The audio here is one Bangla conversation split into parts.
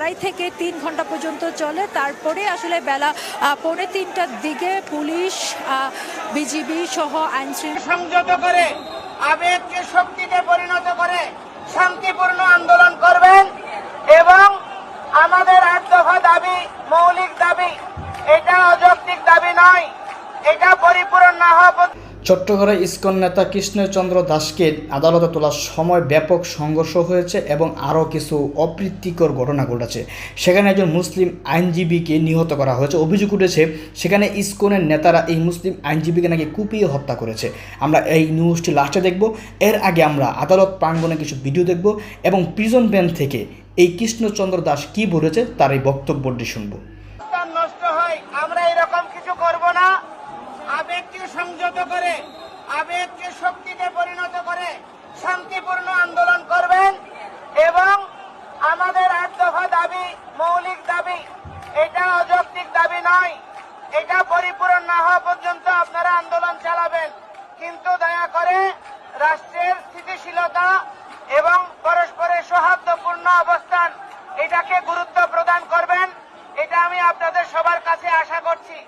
আড়াই থেকে তিন ঘণ্টা পর্যন্ত চলে। তারপরে আসলে বেলা পৌনে তিনটার দিকে পুলিশ বিজিবি সহ আইনশৃঙ্খলা সংযত করে, আবেগকে শক্তিতে পরিণত করে শান্তিপূর্ণ আন্দোলন করবেন এবং আমাদের আট দফা দাবি, মৌলিক দাবি, এটা অযৌক্তিক দাবি নয়, এটা পরিপূরণ না হওয়া চট্টগ্রামে ইসকন নেতা কৃষ্ণচন্দ্র দাসকে আদালতে তোলার সময় ব্যাপক সংঘর্ষ হয়েছে এবং আরও কিছু অপ্রীতিকর ঘটনা ঘটেছে। সেখানে একজন মুসলিম আইনজীবীকে নিহত করা হয়েছে। অভিযোগ উঠেছে, সেখানে ইসকনের নেতারা এই মুসলিম আইনজীবীকে নাকি কুপিয়ে হত্যা করেছে। আমরা এই নিউজটি লাস্টে দেখব। এর আগে আমরা আদালত প্রাঙ্গণে কিছু ভিডিও দেখব এবং প্রিজন ভ্যান থেকে এই কৃষ্ণচন্দ্র দাস কী বলেছে তার এই বক্তব্যটি শুনব অবস্থান নষ্ট হয় আমরা এরকম কিছু করব না আবেগকে সংযত করে আবেগকে শক্তিতে পরিণত করে শান্তিপূর্ণ আন্দোলন করবেন এবং আমাদের আট দফা দাবি, মৌলিক দাবি, এটা অযৌক্তিক দাবি নয়। এটা পরিপূরণ না হওয়া পর্যন্ত আপনারা আন্দোলন চালাবেন। কিন্তু দয়া করে রাষ্ট্রের স্থিতিশীলতা এবং পরস্পরের সৌহার্দ্যপূর্ণ অবস্থান, এটাকে গুরুত্ব প্রদান করবেন। এটা আমি আপনাদের সবার কাছে আশা করছি।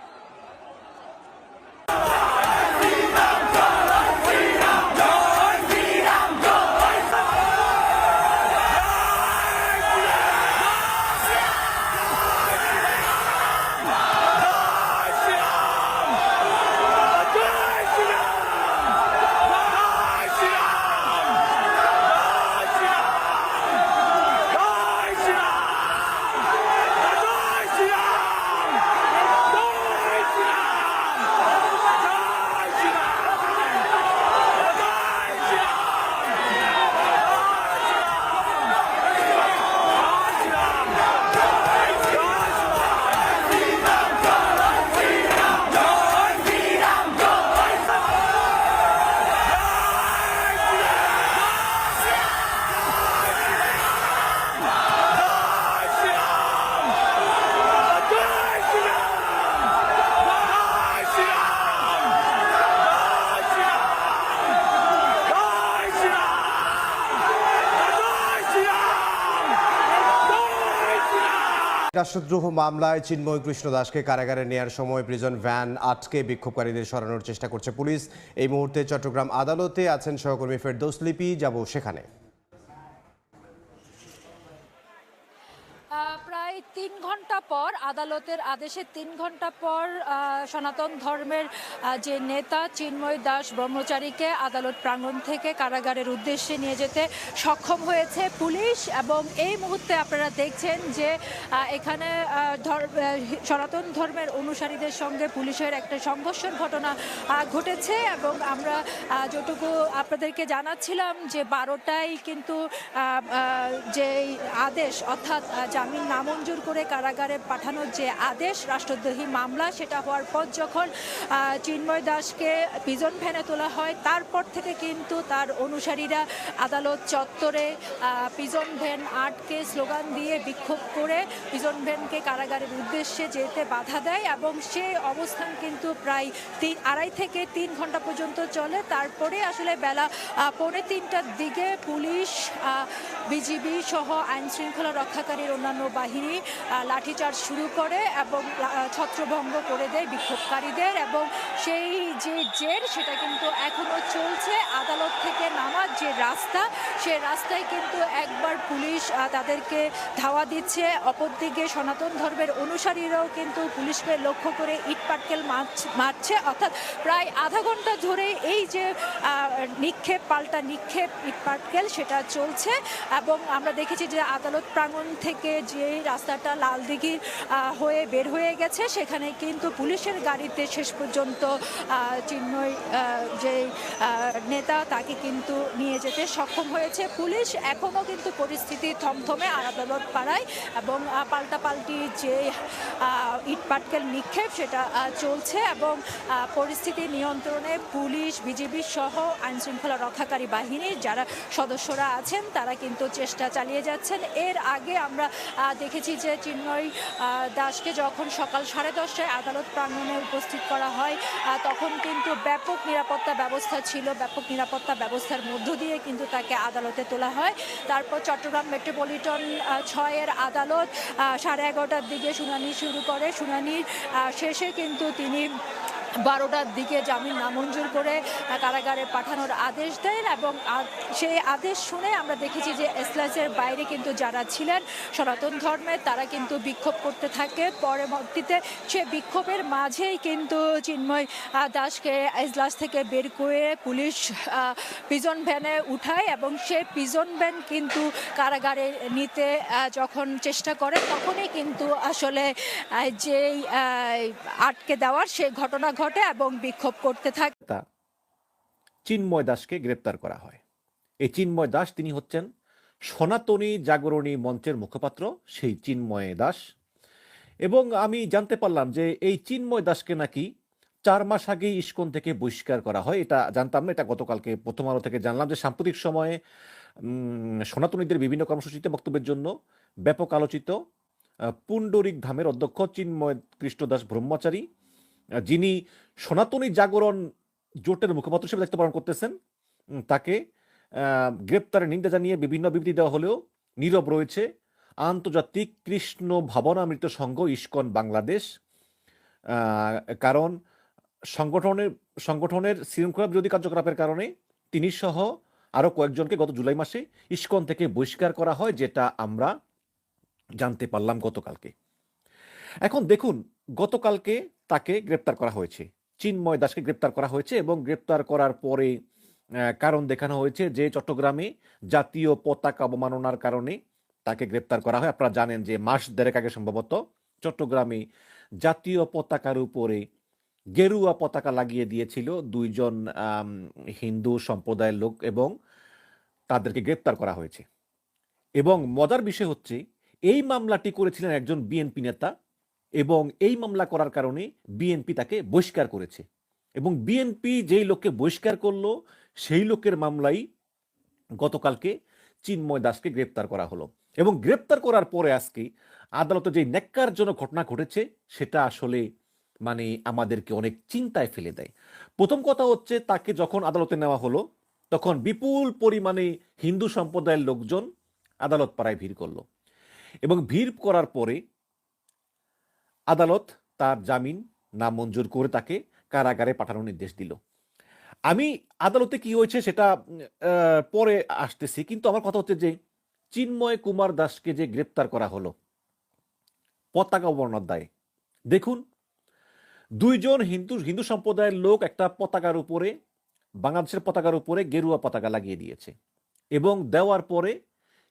রাষ্ট্রদ্রোহ মামলায় চিন্ময় কৃষ্ণ দাসকে কারাগারে নেয়ার সময় প্রিজন ভ্যান আটকে বিক্ষোভকারীদের সরানোর চেষ্টা করছে পুলিশ। এই মুহূর্তে চট্টগ্রাম আদালতে আছেন সহকর্মী ফেরদৌস লিপি, যাব সেখানে আহ, প্রায় তিন ঘণ্টা পর আদালতের আদেশে তিন ঘণ্টা পর সনাতন ধর্মের যে নেতা চিন্ময় দাস ব্রহ্মচারীকে আদালত প্রাঙ্গণ থেকে কারাগারের উদ্দেশ্যে নিয়ে যেতে সক্ষম হয়েছে পুলিশ এবং এই মুহূর্তে আপনারা দেখছেন যে এখানে সনাতন ধর্মের অনুসারীদের সঙ্গে পুলিশের একটা সংঘর্ষের ঘটনা ঘটেছে এবং আমরা যতটুকু আপনাদেরকে জানাচ্ছিলাম যে বারোটায় কিন্তু যে আদেশ অর্থাৎ জামিন নামঞ্জুর করে কারাগারে পাঠানোর যে আদেশ, রাষ্ট্রদ্রোহী মামলা, সেটা হওয়ার পর যখন চিন্ময় দাসকে পিজন ভ্যানে তোলা হয়, তারপর থেকে কিন্তু তার অনুসারীরা আদালত চত্বরে পিজন ভ্যান আটকে স্লোগান দিয়ে বিক্ষোভ করে পিজন ভ্যানকে কারাগারের উদ্দেশ্যে যেতে বাধা দেয় এবং সে অবস্থান কিন্তু প্রায় তিন, আড়াই থেকে তিন ঘণ্টা পর্যন্ত চলে। তারপরে আসলে বেলা পৌনে তিনটার দিকে পুলিশ বিজিবি সহ আইন শৃঙ্খলা রক্ষাকারীর অন্যান্য বাহিনী লাঠিচার্জ শুরু করে এবং ছত্রভঙ্গ করে দেয় বিক্ষোভকারীদের এবং সেই যে জের সেটা কিন্তু এখনও চলছে। আদালত থেকে নামার যে রাস্তা, সে রাস্তায় কিন্তু একবার পুলিশ তাদেরকে ধাওয়া দিচ্ছে। অপরদিকে সনাতন ধর্মের অনুসারীরাও কিন্তু পুলিশকে লক্ষ্য করে ইট পাটকেল মারছে। অর্থাৎ প্রায় আধা ঘণ্টা ধরে এই যে নিক্ষেপ, পাল্টা নিক্ষেপ, ইট পাটকেল সেটা চলছে এবং আমরা দেখেছি যে আদালত প্রাঙ্গণ থেকে যে রাস্তাটা লালদিঘির হয়ে বের হয়ে গেছে, সেখানে কিন্তু পুলিশের গাড়িতে শেষ পর্যন্ত আহ, যে নেতা তাকে কিন্তু নিয়ে যেতে সক্ষম হয়েছে। পুলিশ এখনও কিন্তু পরিস্থিতি থমথমে আদালত পাড়ায় এবং পাল্টাপাল্টি যে ইটপাটকেল নিক্ষেপ সেটা চলছে এবং পরিস্থিতি নিয়ন্ত্রণে পুলিশ বিজিবি সহ আইন শৃঙ্খলা রক্ষাকারী বাহিনীর যারা সদস্যরা আছেন তারা কিন্তু চেষ্টা চালিয়ে যাচ্ছেন। এর আগে আমরা দেখেছি যে চিন্ময় দাসকে যখন সকাল সাড়ে দশটায় আদালত প্রাঙ্গণে উপস্থিত করা হয় তখন কিন্তু ব্যাপক নিরাপত্তা ব্যবস্থা ছিল। ব্যাপক নিরাপত্তা ব্যবস্থার মধ্য দিয়ে কিন্তু তাকে আদালতে তোলা হয়। তারপর চট্টগ্রাম মেট্রোপলিটন ছয়ের আদালত সাড়ে এগারোটার দিকে শুনানি শুরু করে। শুনানির শেষে কিন্তু তিনি বারোটার দিকে জামিন নামঞ্জুর করে কারাগারে পাঠানোর আদেশ দেন এবং সেই আদেশ শুনে আমরা দেখেছি যে এসলাসের বাইরে কিন্তু যারা ছিলেন সনাতন ধর্মের, তারা কিন্তু বিক্ষোভ করতে থাকে। পরবর্তীতে সে বিক্ষোভের মাঝেই কিন্তু চিন্ময় দাসকে এজলাস থেকে বের করে পুলিশ পিজন ভ্যানে উঠায় এবং সে পিজন ভ্যান কিন্তু কারাগারে নিতে যখন চেষ্টা করে, তখনই কিন্তু আসলে যেই আটকে দেওয়ার সে ঘটনা ঘটে এবং বিক্ষোভ করতে থাকে। চিন্ময় দাসকে গ্রেপ্তার করা হয়। এই চিন্ময় দাস তিনি হচ্ছেন সনাতনী জাগরণী মঞ্চের মুখপাত্র, সেই চিন্ময় দাস। এবং আমি জানতে পারলাম যে এই চিন্ময় দাসকে নাকি চার মাস আগে ইস্কন থেকে বহিষ্কার করা হয়। এটা জানতাম না, এটা গতকালকে প্রথম আলো থেকে জানলাম যে সাম্প্রতিক সময়ে সনাতনীদের বিভিন্ন কর্মসূচিতে বক্তব্যের জন্য ব্যাপক আলোচিত পুণ্ডরিক ধামের অধ্যক্ষ চিন্ময় কৃষ্ণ দাস ব্রহ্মচারী যিনি সনাতনী জাগরণ জোটের মুখপাত্র হিসেবে দায়িত্ব পালন করতেছেন তাকে গ্রেপ্তারের নিন্দা জানিয়ে বিভিন্ন বিবৃতি দেওয়া হলেও নীরব রয়েছে আন্তর্জাতিক কৃষ্ণ ভাবনামৃত সংঘ ইস্কন বাংলাদেশ। কারণ সংগঠনের সংগঠনের শৃঙ্খলা বিরোধী কার্যকলাপের কারণে তিনি সহ আরও কয়েকজনকে গত জুলাই মাসে ইস্কন থেকে বহিষ্কার করা হয়, যেটা আমরা জানতে পারলাম গতকালকে। এখন দেখুন, গতকালকে তাকে গ্রেপ্তার করা হয়েছে। চিন্ময় দাসকে গ্রেপ্তার করা হয়েছে এবং গ্রেপ্তার করার পরে কারণ দেখানো হয়েছে যে চট্টগ্রামে জাতীয় পতাকা অবমাননার কারণে তাকে গ্রেপ্তার করা হয়। আপনারা জানেন যে মাস দেড়েক আগে সম্ভবত চট্টগ্রামে জাতীয় পতাকার উপরে গেরুয়া পতাকা লাগিয়ে দিয়েছিল দুইজন হিন্দু সম্প্রদায়ের লোক এবং তাদেরকে গ্রেপ্তার করা হয়েছে। এবং মজার বিষয় হচ্ছে, এই মামলাটি করেছিলেন একজন বিএনপি নেতা এবং এই মামলা করার কারণে বিএনপি তাকে বহিষ্কার করেছে। এবং বিএনপি যেই লোককে বহিষ্কার করল, সেই লোকের মামলাই গতকালকে চিন্ময় দাসকে গ্রেপ্তার করা হলো। এবং গ্রেপ্তার করার পরে আজকে আদালতে যে ন্যাক্কারজনক ঘটনা ঘটেছে, সেটা আসলে মানে আমাদেরকে অনেক চিন্তায় ফেলে দেয়। প্রথম কথা হচ্ছে, তাকে যখন আদালতে নেওয়া হলো, তখন বিপুল পরিমাণে হিন্দু সম্প্রদায়ের লোকজন আদালত পাড়ায় ভিড় করল। এবং ভিড় করার পরে আদালত তার জামিন নামঞ্জুর করে তাকে কারাগারে পাঠানোর নির্দেশ দিল। আমি আদালতে কি হয়েছে সেটা পরে আসতেছি, কিন্তু আমার কথা হচ্ছে যে চিন্ময় কুমার দাসকে যে গ্রেপ্তার করা হলো, পতাকা অবমাননার দায়ে দেখুন, দুইজন হিন্দু হিন্দু সম্প্রদায়ের লোক একটা পতাকার উপরে, বাংলাদেশের পতাকার উপরে গেরুয়া পতাকা লাগিয়ে দিয়েছে এবং দেওয়ার পরে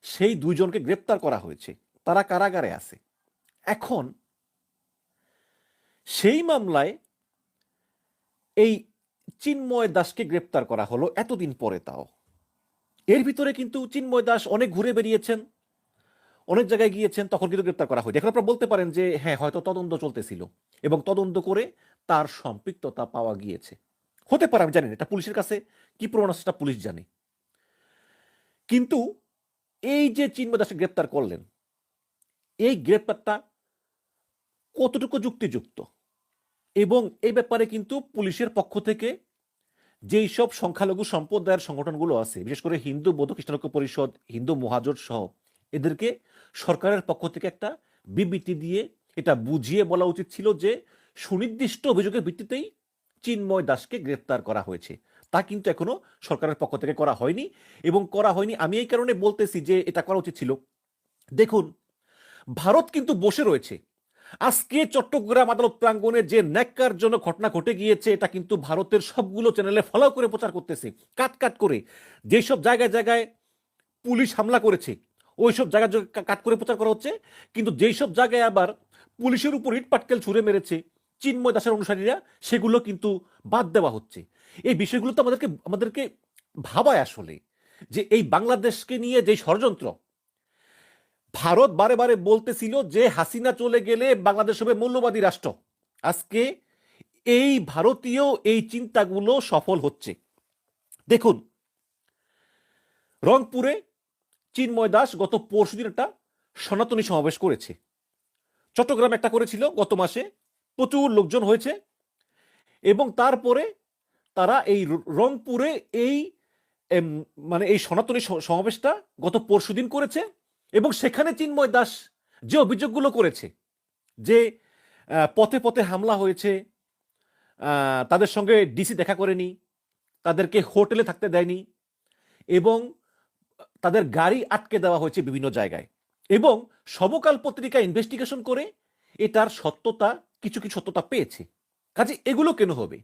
সেই দুইজনকে গ্রেপ্তার করা হয়েছে। তারা কারাগারে আছে। এখন সেই মামলায় এই চিন্ময় দাসকে গ্রেপ্তার করা হলো এতদিন পরে তাও। এর ভিতরে কিন্তু চিন্ময় দাস অনেক ঘুরে বেরিয়েছেন অনেক জায়গায় গিয়েছেন তখন কিন্তু গ্রেপ্তার করা হয়েছে এখন আপনারা বলতে পারেন যে হ্যাঁ হয়তো তদন্ত চলতেছিল এবং তদন্ত করে তার সম্পৃক্ততা পাওয়া গিয়েছে। হতে পারে আমি জানি না, এটা পুলিশের কাছে কি প্রমাণ আছে সেটা পুলিশ জানে। কিন্তু এই যে চিন্ময় দাসকে গ্রেপ্তার করলেন এই গ্রেপ্তারটা কতটুকু যুক্তিযুক্ত? এবং এই ব্যাপারে কিন্তু পুলিশের পক্ষ থেকে যেই সব সংখ্যালঘু সম্প্রদায়ের সংগঠনগুলো আছে, বিশেষ করে হিন্দু বৌদ্ধ খ্রিস্টান ঐক্য পরিষদ, হিন্দু মহাজোট সহ, এদেরকে সরকারের পক্ষ থেকে একটা বিবৃতি দিয়ে এটা বুঝিয়ে বলা উচিত ছিল যে সুনির্দিষ্ট অভিযোগের ভিত্তিতেই চিন্ময় দাসকে গ্রেপ্তার করা হয়েছে। তা কিন্তু এখনও সরকারের পক্ষ থেকে করা হয়নি এবং করা হয়নি। আমি এই কারণে বলতেছি যে এটা করা উচিত ছিল। দেখুন, ভারত কিন্তু বসে রয়েছে। আজকে চট্টগ্রাম আদালত প্রাঙ্গণে যে ন্যাক্কার জন্য ঘটনা ঘটে গিয়েছে, এটা কিন্তু ভারতের সবগুলো চ্যানেলে ফলো করে প্রচার করতেছে, কাট কাট করে। যেসব জায়গায় জায়গায় পুলিশ হামলা করেছে, ওইসব জায়গায় কাট করে প্রচার করা হচ্ছে। কিন্তু যেই সব জায়গায় আবার পুলিশের উপর ইট পাটকেল ছুঁড়ে মেরেছে চিন্ময় দাসের অনুসারীরা, সেগুলো কিন্তু বাদ দেওয়া হচ্ছে। এই বিষয়গুলো তো আমাদেরকে আমাদেরকে ভাবায় আসলে যে এই বাংলাদেশকে নিয়ে যে ষড়যন্ত্র ভারত বারে বারে বলতেছিল যে হাসিনা চলে গেলে বাংলাদেশ হবে মূল্যবাদী রাষ্ট্র। আজকে এই ভারতীয় এই চিন্তাগুলো সফল হচ্ছে। দেখুন, রংপুরে চিন্ময় দাস গত পরশুদিন একটা সনাতনী সমাবেশ করেছে। চট্টগ্রাম একটা করেছিল গত মাসে, প্রচুর লোকজন হয়েছে এবং তারপরে তারা এই রংপুরে এই মানে এই সনাতনী সমাবেশটা গত পরশুদিন করেছে। এবং সেখানে চিন্ময় দাস যে অভিযোগগুলো করেছে, যে পথে পথে হামলা হয়েছে তাদের সঙ্গে ডিসি দেখা করেনি, তাদেরকে হোটেলে থাকতে দেয়নি এবং তাদের গাড়ি আটকে দেওয়া হয়েছে বিভিন্ন জায়গায় এবং সমকাল পত্রিকা ইনভেস্টিগেশন করে এটার সত্যতা, কিছু কিছু সত্যতা পেয়েছে। কাজে এগুলো কেন হবে?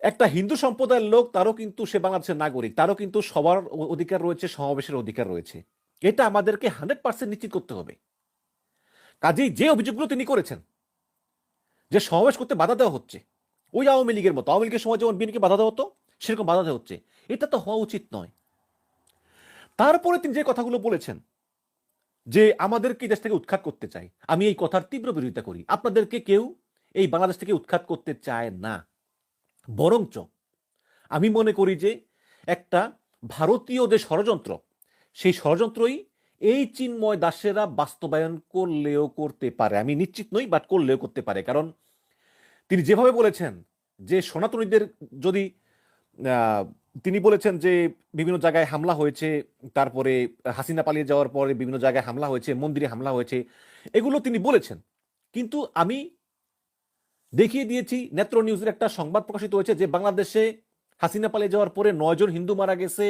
একটা হিন্দু সম্প্রদায়ের লোক, তারও কিন্তু সে বাংলাদেশের নাগরিক, তারও কিন্তু সবার অধিকার রয়েছে, সমাবেশের অধিকার রয়েছে। এটা আমাদেরকে হান্ড্রেড পার্সেন্ট নিশ্চিত করতে হবে। কাজেই যে অভিযোগগুলো তিনি করেছেন, যে সমাবেশ করতে বাধা দেওয়া হচ্ছে, ওই আওয়ামী লীগের মতো, আওয়ামী লীগের সময় যেমন বিএনকে বাধা দেওয়া হতো, সেরকম বাধা দেওয়া হচ্ছে। এটা তো হওয়া উচিত নয়। তারপরে তিনি যে কথাগুলো বলেছেন, যে আমাদেরকে দেশ থেকে উৎখাত করতে চাই আমি এই কথার তীব্র বিরোধিতা করি। আপনাদেরকে কেউ এই বাংলাদেশ থেকে উৎখাত করতে চায় না। বরঞ্চ আমি মনে করি যে একটা ভারতীয় যে ষড়যন্ত্র সেই ষড়যন্ত্রই এই চিন্ময় দাসেরা বাস্তবায়ন করলেও করতে পারে। আমি নিশ্চিত নই বাট করলেও করতে পারে। কারণ তিনি যেভাবে বলেছেন যে সনাতনীদের যদি তিনি বলেছেন যে বিভিন্ন জায়গায় হামলা হয়েছে, তারপরে হাসিনা পালিয়ে যাওয়ার পরে বিভিন্ন জায়গায় হামলা হয়েছে, মন্দিরে হামলা হয়েছে, এগুলো তিনি বলেছেন। কিন্তু আমি দেখিয়ে দিয়েছি, নেত্র নিউজের একটা সংবাদ প্রকাশিত হয়েছে যে বাংলাদেশে হাসিনা পালিয়ে যাওয়ার পরে নয়জন হিন্দু মারা গেছে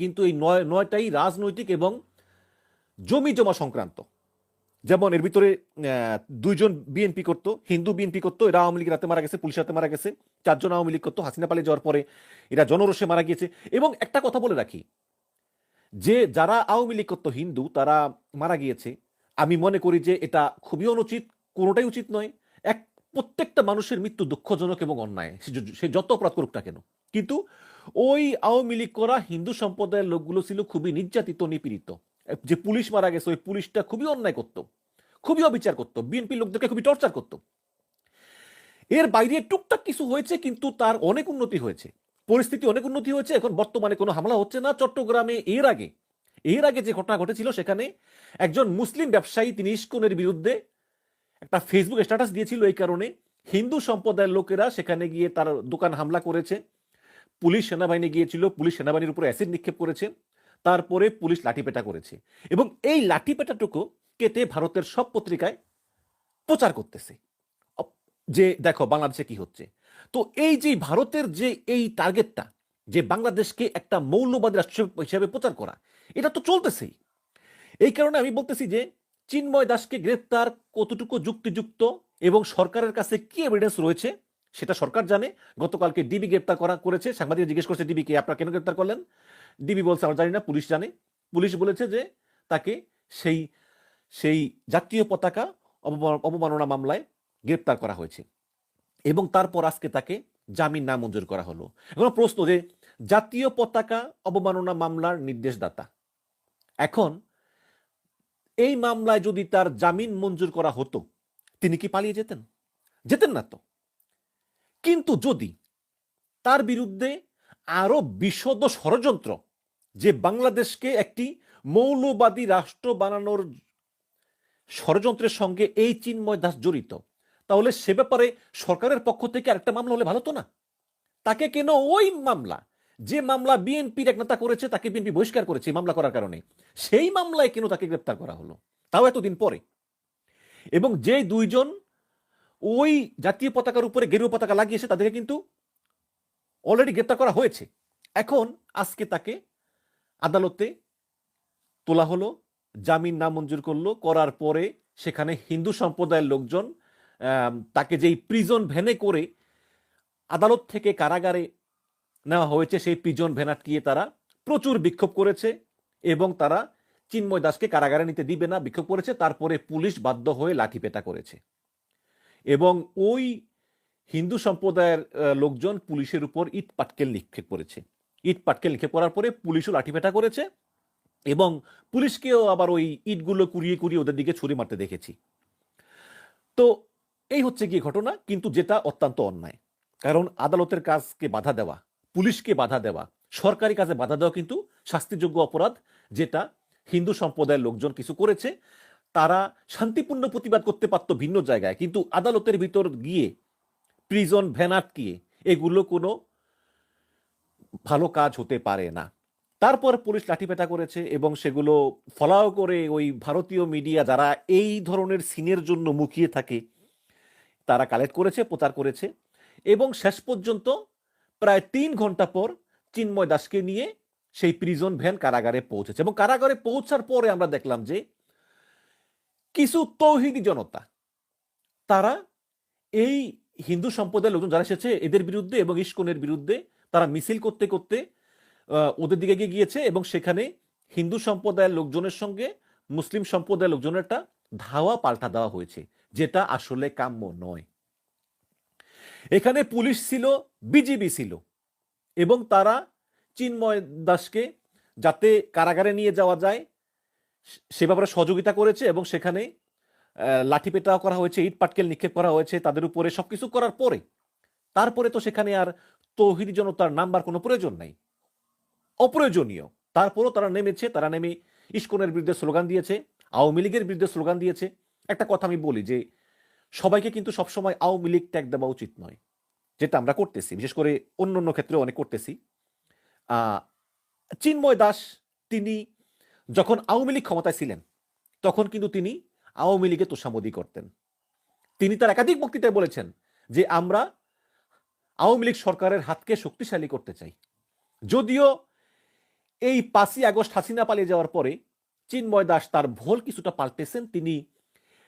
কিন্তু এই নয়, নয়টাই রাজনৈতিক এবং জমি জমা সংক্রান্ত। যেমন এর ভিতরে দুইজন বিএনপি করতো, হিন্দু বিএনপি করতো, এরা আওয়ামী লীগ রাতে মারা গেছে, পুলিশ রাতে মারা গেছে, চারজন আওয়ামী লীগ করতো, হাসিনা পালিয়ে যাওয়ার পরে এরা জনরোষে মারা গিয়েছে। এবং একটা কথা বলে রাখি, যে যারা আওয়ামী লীগ করতো, হিন্দু, তারা মারা গিয়েছে। আমি মনে করি যে এটা খুবই অনুচিত, কোনোটাই উচিত নয়। এক, প্রত্যেকটা মানুষের মৃত্যু দুঃখজনক এবং অন্যায় সে যত অপরাধ করুক না কেন। কিন্তু ওই আওয়ামী লীগ করা হিন্দু সম্প্রদায়ের লোকগুলো ছিল খুবই নির্যাতিত, নিপীড়িত। যে পুলিশ মারা গেছে, ওই পুলিশটা খুবই অন্যায় করতো, খুবই অবিচার করতো বিএনপি লোকদেরকে খুবই টর্চার করতো। এর বাইরে টুকটাক কিছু হয়েছে, কিন্তু তার অনেক উন্নতি হয়েছে। পরিস্থিতি অনেক উন্নতি হয়েছে, এখন বর্তমানে কোনো হামলা হচ্ছে না। চট্টগ্রামে এর আগে এর আগে যে ঘটনা ঘটেছিল সেখানে একজন মুসলিম ব্যবসায়ী তিনি ইস্কনের বিরুদ্ধে একটা ফেসবুক স্ট্যাটাস দিয়েছিল এই কারণে। হিন্দু সম্প্রদায়ের লোকেরা সেখানে গিয়ে তার দোকান হামলা করেছে। পুলিশ সেনাবাহিনী গিয়েছিল, পুলিশ সেনাবাহিনীর উপর অ্যাসিড নিক্ষেপ করেছে, তারপরে পুলিশ লাঠিপেটা করেছে এবং এই লাঠিপেটাটুকু কেটে ভারতের সব পত্রিকায় প্রচার করতেছে। যে দেখো বাংলাদেশে কি হচ্ছে। তো এই যে ভারতের যে এই টার্গেটটা যে বাংলাদেশকে একটা মৌলবাদী রাষ্ট্র হিসাবে প্রচার করা, এটা তো চলতেছেই। এই কারণে আমি বলতেছি যে চিন্ময় দাসকে গ্রেপ্তার কতটুকু যুক্তিযুক্ত এবং সরকারের কাছে কি এভিডেন্স রয়েছে সেটা সরকার জানে। গতকালকে ডিবি গ্রেপ্তার করা করেছে। সাংবাদিক জিজ্ঞেস করছে ডিবিকে আপনারা কেন গ্রেপ্তার করলেন? ডিবি বলছে, আমরা জানি না, পুলিশ জানে। পুলিশ বলেছে যে তাকে সেই সেই জাতীয় পতাকা অবমাননা মামলায় গ্রেপ্তার করা হয়েছে। এবং তারপর আজকে তাকে জামিন না মঞ্জুর করা হলো। এখন প্রশ্ন যে, জাতীয় পতাকা অবমাননা মামলার নির্দেশদাতা। এখন এই মামলায় যদি তার জামিন মঞ্জুর করা হতো, তিনি কি পালিয়ে যেতেন? যেতেন না তো। কিন্তু যদি তার বিরুদ্ধে আরও বিশদ ষড়যন্ত্র, যে বাংলাদেশকে একটি মৌলবাদী রাষ্ট্র বানানোর ষড়যন্ত্রের সঙ্গে এই চিন্ময় দাস জড়িত, তাহলে সে ব্যাপারে সরকারের পক্ষ থেকে আরেকটা মামলা হলে ভালো তো না? তাকে কেন ওই মামলা, যে মামলা বিএনপির এক নেতা করেছে, তাকে বিএনপি বহিষ্কার করেছে মামলা করার কারণে, সেই মামলায় কেন তাকে গ্রেপ্তার করা হলো? তাও এতদিন পরে। এবং যে দুইজন ওই জাতীয় পতাকার উপরে গেরুয়া পতাকা লাগিয়েছে, তাদেরকে কিন্তু অলরেডি গ্রেপ্তার করা হয়েছে। এখন আজকে তাকে আদালতে তোলা হলো, জামিন নামঞ্জুর করল, করার পরে সেখানে হিন্দু সম্প্রদায়ের লোকজন তাকে যেই প্রিজন ভ্যানে করে আদালত থেকে কারাগারে নেওয়া হয়েছে, সেই প্রিজন ভ্যান আটকিয়ে তারা প্রচুর বিক্ষোভ করেছে এবং তারা চিন্ময় দাসকে কারাগারে নিতে দিবে না, বিক্ষোভ করেছে। তারপরে পুলিশ বাধ্য হয়ে লাঠিপেটা করেছে। এবং ওই হিন্দু সম্প্রদায়ের লোকজন পুলিশের উপর ইট পাটকেল নিক্ষেপ করেছে। ইট পাটকেল নিক্ষেপ করার পরে পুলিশও লাঠিপেটা করেছে এবং পুলিশকেও আবার ওই ইটগুলো কুড়িয়ে কুড়িয়ে ওদের দিকে ছুরি মারতে দেখেছি। তো এই হচ্ছে কি ঘটনা, কিন্তু যেটা অত্যন্ত অন্যায়। কারণ আদালতের কাজকে বাধা দেওয়া, পুলিশকে বাধা দেওয়া, সরকারি কাজে বাধা দেওয়া কিন্তু শাস্তিযোগ্য অপরাধ, যেটা হিন্দু সম্প্রদায়ের লোকজন কিছু করেছে। তারা শান্তিপূর্ণ প্রতিবাদ করতে পারতো ভিন্ন জায়গায়। কিন্তু আদালতের ভিতর গিয়ে প্রিজন ভ্যান আটকিয়ে, এগুলো কোনো ভালো কাজ হতে পারে না। তারপর পুলিশ লাঠিপেটা করেছে এবং সেগুলো ফলাও করে ওই ভারতীয় মিডিয়া যারা এই ধরনের সিনের জন্য মুখিয়ে থাকে, তারা কালেক্ট করেছে, প্রচার করেছে এবং শেষ পর্যন্ত প্রায় তিন ঘণ্টা পর চিন্ময় দাসকে নিয়ে সেই প্রিজন ভ্যান কারাগারে পৌঁছেছে। এবং কারাগারে পৌঁছার পরে আমরা দেখলাম যে কিছু তৌহিদি জনতা, তারা এই হিন্দু সম্প্রদায়ের লোকজন যারা এসেছে, এদের বিরুদ্ধে এবং ইস্কনের বিরুদ্ধে তারা মিছিল করতে করতে ওদের দিকে এগিয়ে গিয়েছে এবং সেখানে হিন্দু সম্প্রদায়ের লোকজনের সঙ্গে মুসলিম সম্প্রদায়ের লোকজনের একটা ধাওয়া পাল্টা দেওয়া হয়েছে, যেটা আসলে কাম্য নয়। এখানে পুলিশ ছিল, বিজিবি ছিল এবং তারা চিন্ময় দাসকে যাতে কারাগারে নিয়ে যাওয়া যায় সে- ব্যাপারে সহযোগিতা করেছে এবং সেখানে লাঠি পেটাও করা হয়েছে, ইট পাটকেল নিক্ষেপ করা হয়েছে, তাদের উপরে সবকিছু করার পরে। তারপরে তো সেখানে আর তৌহিদি জনতার নাম্বার কোনো প্রয়োজন নাই। অপ্রয়োজনীয়। তারপরও তারা নেমেছে, তারা নেমে ইস্কনের বিরুদ্ধে স্লোগান দিয়েছে, আওয়ামী লীগের বিরুদ্ধে স্লোগান দিয়েছে। একটা কথা আমি বলি যে, সবাইকে কিন্তু সবসময় আওয়ামী লীগ ট্যাগ দেওয়া উচিত নয়, যেটা আমরা করতেছি। বিশেষ করে অন্য অন্য ক্ষেত্রে অনেক করতেছি। চিন্ময় দাস, তিনি যখন আওয়ামী লীগ ক্ষমতায় ছিলেন, তখন কিন্তু তিনি আওয়ামী লীগে তোষামদি করতেন। তিনি তার একাধিক বক্তৃতায় বলেছেন যে, আমরা আওয়ামী লীগ সরকারের হাতকে শক্তিশালী করতে চাই। যদিও এই পাঁচই আগস্ট হাসিনা পালিয়ে যাওয়ার পরে চিন্ময় দাস তার ভোল কিছুটা পাল্টেছেন, তিনি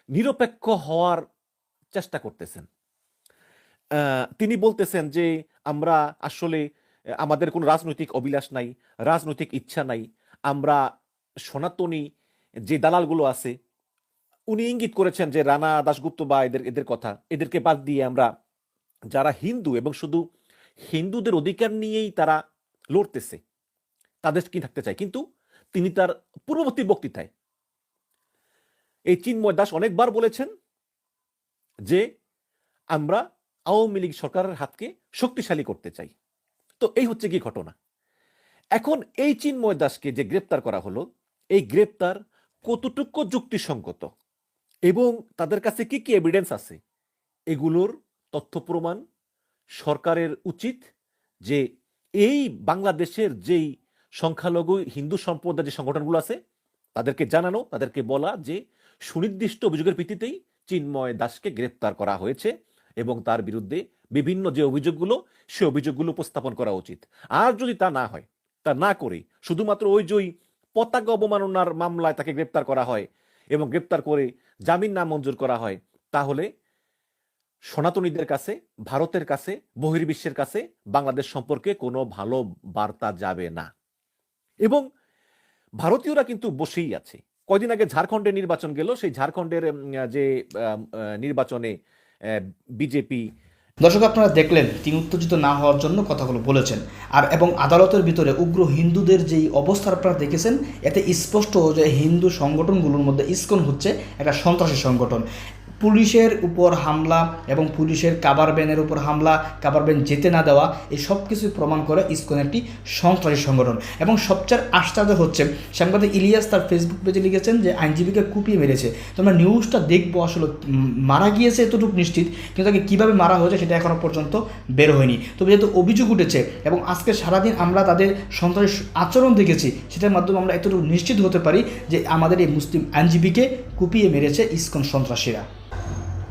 নিরপেক্ষ হওয়ার চেষ্টা করতেছেন। তিনি বলতেছেন যে, আমরা আসলে আমাদের কোনো রাজনৈতিক অভিলাষ নাই, রাজনৈতিক ইচ্ছা নাই। আমরা সনাতনী যে দালালগুলো আছে, উনি ইঙ্গিত করেছেন যে রানা দাশগুপ্ত বা এদের এদের কথা। এদেরকে বাদ দিয়ে আমরা যারা হিন্দু এবং শুধু হিন্দুদের অধিকার নিয়েই তারা লড়তেছে, তাদের কি থাকতে চায়? কিন্তু তিনি তার পূর্ববর্তী বক্তৃতায় এই চিন্ময় দাস অনেকবার বলেছেন যে আমরা আওয়ামী লীগ সরকারের হাতকে শক্তিশালী করতে চাই। তো এই হচ্ছে কি ঘটনা? এখন এই চিন্ময় দাসকে যে গ্রেপ্তার করা হলো এই গ্রেপ্তার কতটুকু যুক্তিসঙ্গত? এবং তাদের কাছে কি কি এভিডেন্স আছে? এগুলোর তথ্য প্রমাণ সরকারের উচিত যে এই বাংলাদেশের যেই সংখ্যালঘু হিন্দু সম্প্রদায় যে সংগঠনগুলো আছে, তাদেরকে জানানো, তাদেরকে বলা যে সুনির্দিষ্ট অভিযোগের ভিত্তিতেই চিন্ময় দাসকে গ্রেপ্তার করা হয়েছে এবং তার বিরুদ্ধে বিভিন্ন যে অভিযোগগুলো, সে অভিযোগগুলো উপস্থাপন করা উচিত। আর যদি তা না হয়, তা না করে, শুধুমাত্র ওই যে পতাকা অবমাননার মামলায় তাকে গ্রেপ্তার করা হয় এবং গ্রেপ্তার করে জামিন না মঞ্জুর করা হয়। তাহলে সনাতনীদের কাছে, ভারতের কাছে, বহির্বিশ্বের কাছে বাংলাদেশ সম্পর্কে কোনো ভালো বার্তা যাবে না। এবং ভারতীয়রা কিন্তু বসেই আছে। কয়দিন আগে ঝাড়খণ্ডের নির্বাচন গেল। সেই ঝাড়খণ্ডের যে নির্বাচনে বিজেপি দর্শক, আপনারা দেখলেন, তিনি উত্তেজিত না হওয়ার জন্য কথাগুলো বলেছেন। আর এবং আদালতের ভিতরে উগ্র হিন্দুদের যেই অবস্থা আপনারা দেখেছেন, এতে স্পষ্ট যে হিন্দু সংগঠনগুলোর মধ্যে ইস্কন হচ্ছে একটা সন্ত্রাসী সংগঠন। পুলিশের উপর হামলা এবং পুলিশের কাবার ব্যানের উপর হামলা কাবার ব্যান যেতে না দেওয়া, এই সব কিছুই প্রমাণ করে ইসকন একটি সন্ত্রাসী সংগঠন। এবং সবচেয়ে আশ্চর্য হচ্ছে, সাংবাদিক ইলিয়াস তার ফেসবুক পেজে লিখেছেন যে আইনজীবীকে কুপিয়ে মেরেছে। তো আমরা নিউজটা দেখব আসলে মারা গিয়েছে এতটুকু নিশ্চিত, কিন্তু তাকে কীভাবে মারা হয়েছে সেটা এখনও পর্যন্ত বের হয়নি। তবে যেহেতু অভিযোগ উঠেছে এবং আজকে সারাদিন আমরা তাদের সন্ত্রাসী আচরণ দেখেছি, সেটার মাধ্যমে আমরা এতটুকু নিশ্চিত হতে পারি যে আমাদের এই মুসলিম আইনজীবীকে কুপিয়ে মেরেছে ইসকন সন্ত্রাসীরা।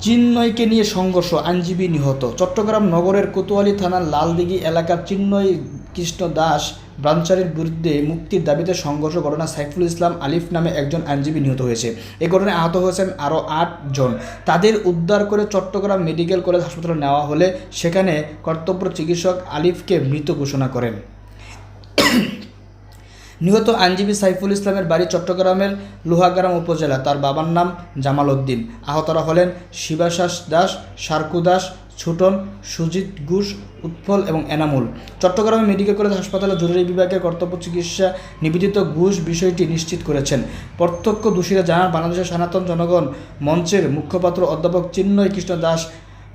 চিন্ময়কে নিয়ে সংঘর্ষ, আইনজীবী নিহত। চট্টগ্রাম নগরের কোতোয়ালি থানার লালদিঘি এলাকার চিন্ময় কৃষ্ণ দাস ব্রাঞ্চারির বিরুদ্ধে মুক্তির দাবিতে সংঘর্ষ ঘটনা সাইফুল ইসলাম আলিফ নামে একজন আইনজীবী নিহত হয়েছে। এ ঘটনায় আহত হয়েছেন আরও আট জন। তাদের উদ্ধার করে চট্টগ্রাম মেডিকেল কলেজ হাসপাতালে নেওয়া হলে সেখানে কর্তব্য চিকিৎসক আলিফকে মৃত ঘোষণা করেন। নিহত আইনজীবী সাইফুল ইসলামের বাড়ি চট্টগ্রামের লোহাগ্রাম উপজেলা। তার বাবার নাম জামাল উদ্দিন আহতরা হলেন শিবাশাস দাস, সার্কু দাস, ছুটন, সুজিত ঘোষ উৎফল এবং এনামুল। চট্টগ্রামে মেডিকেল কলেজ হাসপাতালে জরুরি বিভাগের কর্তব্য চিকিৎসা নিবেদিত ঘোষ বিষয়টি নিশ্চিত করেছেন। প্রত্যক্ষ দোষীরা জানান, বাংলাদেশের সনাতন জনগণ মঞ্চের মুখপাত্র অধ্যাপক চিন্ময় কৃষ্ণ দাস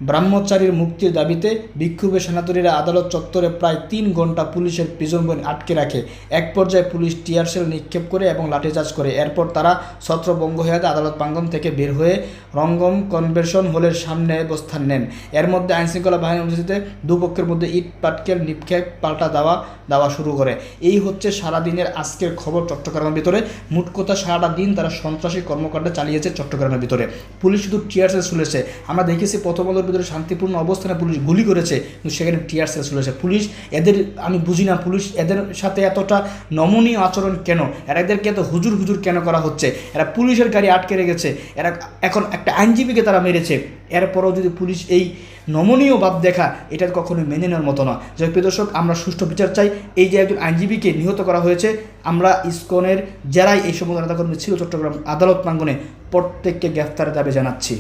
ব্রাহ্মচারীর মুক্তির দাবিতে বিক্ষোভে সেনাতরীরা আদালত চত্বরে প্রায় তিন ঘণ্টা পুলিশের প্রিজন ভ্যান আটকে রাখে। এক পর্যায়ে পুলিশ টিয়ারশেল নিক্ষেপ করে এবং লাঠিচার্জ করে। এরপর তারা ছত্রভঙ্গ হয়ে আদালত প্রাঙ্গন থেকে বের হয়ে রঙ্গম কনভেনশন হলের সামনে অবস্থান নেন। এর মধ্যে আইনশৃঙ্খলা বাহিনীর উপস্থিতিতে দুপক্ষের মধ্যে ইট, পাটকেল নিক্ষেপ পাল্টা দেওয়া দেওয়া শুরু করে। এই হচ্ছে সারাদিনের আজকের খবর চট্টগ্রামের ভিতরে। মোট কথা সারাটা দিন তারা সন্ত্রাসী কর্মকাণ্ড চালিয়েছে চট্টগ্রামের ভিতরে। পুলিশ শুধু টিয়ারসেল শুনেছে। আমরা দেখেছি প্রথম আলোর ভিতরে শান্তিপূর্ণ অবস্থানে পুলিশ গুলি করেছে, কিন্তু সেখানে টিয়ারসেল শুনেছে। পুলিশ এদের, আমি বুঝি না, পুলিশ এদের সাথে এতটা নমনীয় আচরণ কেন? এরা এদেরকে এত হুজুর হুজুর কেন করা হচ্ছে? এরা পুলিশের গাড়ি আটকে রেখেছে। এরা এখন একটা আইনজীবীকে তারা মেরেছে। এরপরও যদি পুলিশ এই নমনীয় বাদ দেখা এটা কখনোই মেনে নেওয়ার মতো না। হোক, প্রিয় দর্শক আমরা সুষ্ঠু বিচার চাই। এই যে একজন আইনজীবীকে নিহত করা হয়েছে আমরা ইসকনের জেরাই এই সমস্ত নেতাকর্মী ছিল চট্টগ্রাম আদালত প্রাঙ্গনে প্রত্যেককে গ্রেফতারের দাবি জানাচ্ছি।